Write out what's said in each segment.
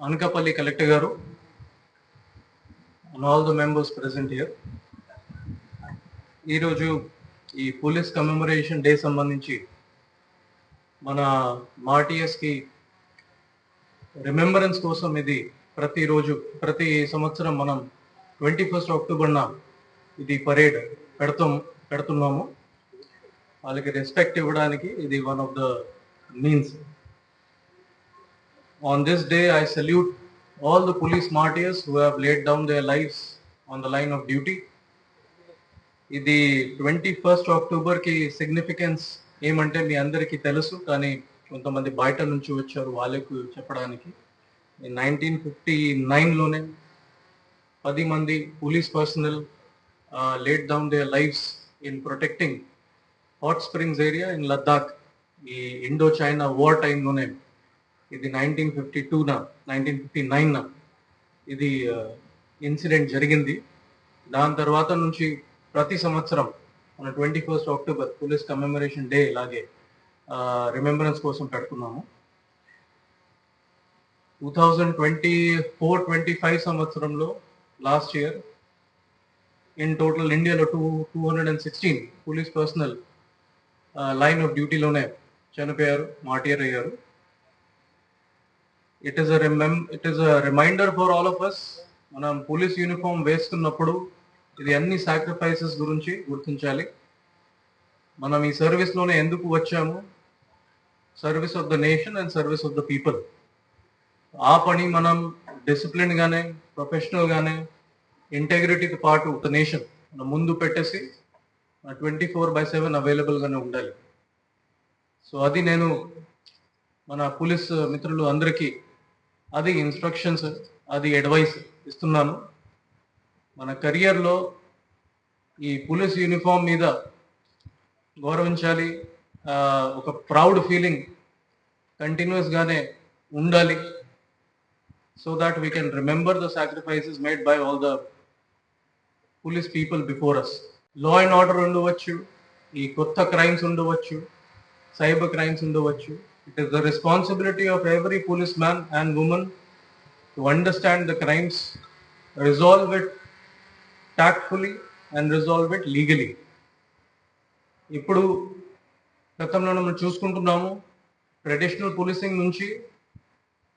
Anakapalli collector గారు and all the members present here ఈరోజు ఈ పోలీస్ కమెమరేషన్ డే సంబంధించి మన మాటిఎస్కి రిమెంబరెన్స్ కోసం ఇది ప్రతిరోజు ప్రతి సంవత్సరం మనం ట్వంటీ ఫస్ట్ అక్టోబర్న ఇది పరేడ్ పెడతాం పెడుతున్నాము. వాళ్ళకి రెస్పెక్ట్ ఇవ్వడానికి ఇది one of the means On this day, I salute all the police martyrs who have laid down their lives on the line of duty. ఇది ట్వంటీ ఫస్ట్ అక్టోబర్కి సిగ్నిఫికెన్స్ ఏమంటే మీ అందరికీ తెలుసు కానీ కొంతమంది బయట నుంచి వచ్చారు వాళ్ళకు చెప్పడానికి నైన్టీన్ ఫిఫ్టీ నైన్లోనే పది మంది police personnel laid down their lives in protecting Hot Springs area in Ladakh ఈ ఇండో చైనా వార్ టైంలోనే ఇది నైన్టీన్ ఫిఫ్టీ టూన నైన్టీన్ ఫిఫ్టీ నైన్న ఇది ఇన్సిడెంట్ జరిగింది. దాని తర్వాత నుంచి ప్రతి సంవత్సరం మన twenty first October police commemoration day ఇలాగే రిమెంబరెన్స్ కోసం పెడుతున్నాము. Two thousand twenty four twenty five సంవత్సరంలో లాస్ట్ ఇయర్ ఇన్ టోటల్ ఇండియాలో two two hundred and sixteen police personnel line of డ్యూటీలోనే చనిపోయారు మాటియర్ అయ్యారు. It is రిమెం it is reminder for all of us మనం police uniform వేసుకున్నప్పుడు ఇది అన్ని sacrifices గురించి గుర్తించాలి. మనం ఈ సర్వీస్లోనే ఎందుకు వచ్చాము? Service of the nation and service of the people ఆ పని మనం డిసిప్లిన్ గానే ప్రొఫెషనల్ గానే ఇంటెగ్రిటీతో పాటు ద నేషన్ మనం ముందు పెట్టేసి ట్వంటీ ఫోర్ బై సెవెన్ అవైలబుల్గానే ఉండాలి. సో అది నేను మన పోలీస్ మిత్రులు అందరికీ అది ఇన్స్ట్రక్షన్స్ అది అడ్వైస్ ఇస్తున్నాను. మన కెరియర్లో ఈ పోలీస్ యూనిఫామ్ మీద గౌరవించాలి. ఒక ప్రౌడ్ ఫీలింగ్ కంటిన్యూస్గానే ఉండాలి. So that we can remember the sacrifices made by all the police people before us law and order ఉండవచ్చు. ఈ కొత్త క్రైమ్స్ ఉండవచ్చు. సైబర్ క్రైమ్స్ ఉండవచ్చు. It is the responsibility of every police man and women to understand the crimes resolve it tactfully and resolve it legally ఇప్పుడు గతంలో మనం చూసుకుంటున్నాము traditional policing నుంచి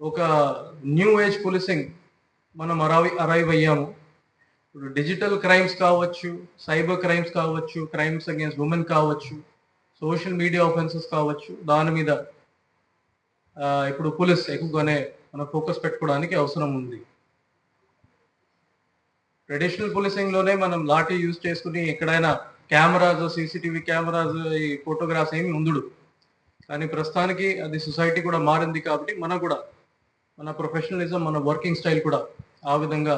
ఒక న్యూ ఏజ్ పోలీసింగ్ మనం అరైవ్ అరైవ్ అయ్యాము. ఇప్పుడు డిజిటల్ క్రైమ్స్ కావచ్చు సైబర్ క్రైమ్స్ కావచ్చు క్రైమ్స్ అగేన్స్ట్ ఉమెన్ కావచ్చు సోషల్ మీడియా ఆఫెన్సెస్ కావచ్చు దాని మీద ఇప్పుడు పోలీస్ ఎక్కువగానే మనం ఫోకస్ పెట్టుకోవడానికి అవసరం ఉంది. ట్రెడిషనల్ పోలీసింగ్లోనే మనం లాఠీ యూజ్ చేసుకుని ఎక్కడైనా కెమెరాస్ సీసీటీవీ కెమెరాస్ ఈ ఫోటోగ్రాఫ్స్ ఏమి ఉందుడు కానీ ప్రస్తుతానికి అది సొసైటీ కూడా మారింది కాబట్టి మనం కూడా మన ప్రొఫెషనలిజం మన వర్కింగ్ స్టైల్ కూడా ఆ విధంగా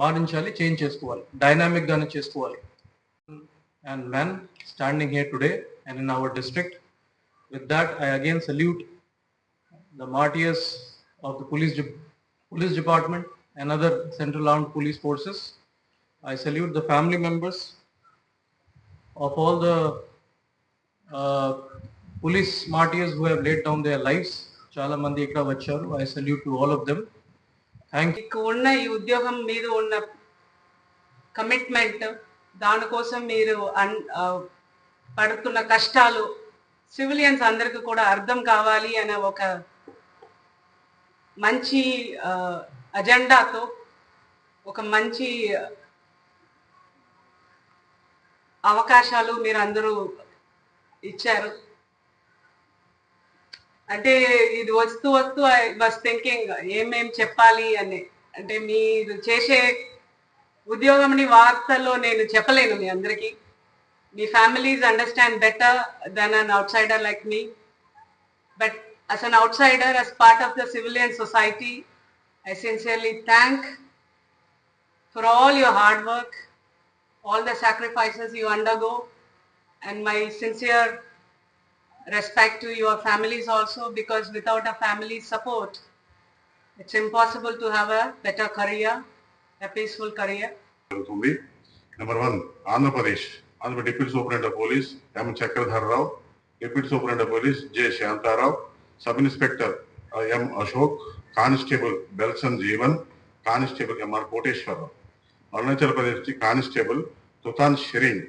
మారించాలి చేంజ్ చేసుకోవాలి. డైనామిక్ గానే చేసుకోవాలి. And men standing here today and in our district with that I again salute the martyrs of the police de- police department and other central armed police forces. I salute the family members of all the uh, police martyrs who have laid down their lives. చాలా మంది ఇక్కడ వచ్చారు I salute to all of them thank మీకు ఉన్న ఈ ఉద్యోగం మీద ఉన్న కమిట్మెంట్ దానికోసం మీరు పడుతున్న కష్టాలు సివిలియన్స్ అందరికీ కూడా అర్థం కావాలి అనే ఒక మంచి అజెండాతో ఒక మంచి అవకాశాలు మీరు అందరూ ఇచ్చారు. అంటే ఇది వస్తూ వస్తూ ఐ వాజ్ థింకింగ్ ఏమేం చెప్పాలి అని అంటే మీరు చేసే ఉద్యోగంని వార్తల్లో నేను చెప్పలేను మీ అందరికీ. మీ families understand better then an outsider like me. But As an outsider, as part of the civilian society, I sincerely thank for all your hard work, all the sacrifices you undergo, and my sincere respect to your families also because without a family support, it's impossible to have a better career, a peaceful career. Number one, Andhra Pradesh, Andhra Deputy Superintendent of Police, M. Chakradhar Rao, Deputy Superintendent of Police, J. Shantarao, sub inspector M Ashok constable Belson Jeevan constable M R Koteswararao. Arunachal Pradesh నుంచి constable Tuthan Sherin.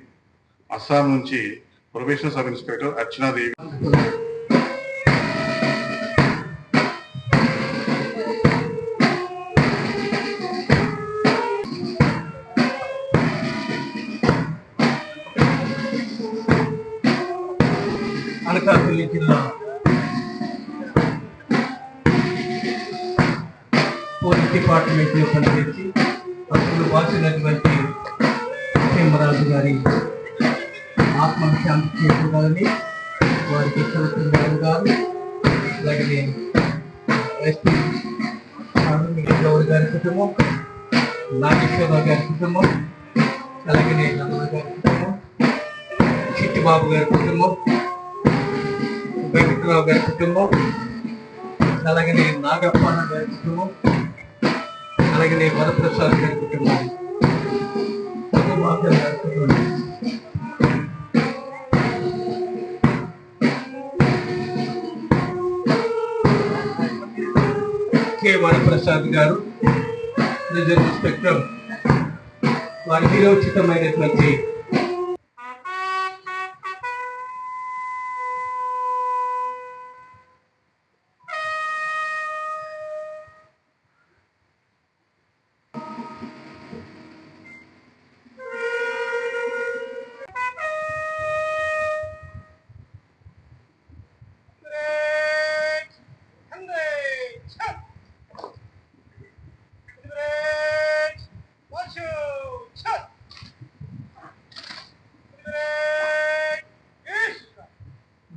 Assam నుంచి professional sub inspector Archanadevi. Police డిపార్ట్మెంట్లో పనిచేసి అప్పుడు వాసినటువంటి హేమరాజు గారి ఆత్మను శాంతి చేసుకోవాలని వారికి collector గారు గారు అలాగే ఎస్పీ గౌరి గారి కుటుంబం నాగేశ్వరరావు గారి కుటుంబం అలాగే నమ్మల గారి కుటుంబం చిట్టిబాబు గారి కుటుంబం వెంకటరావు గారి కుటుంబం అలాగే నాగప్పన్న గారి కుటుంబం అలాగే వరప్రసాద్ గారి కుటుంబాన్ని సుకుమార్ గారి కుటుంబం కె వరప్రసాద్ గారు రిజర్వ్ ఇన్స్పెక్టర్ వారి వీరోచితమైనటువంటి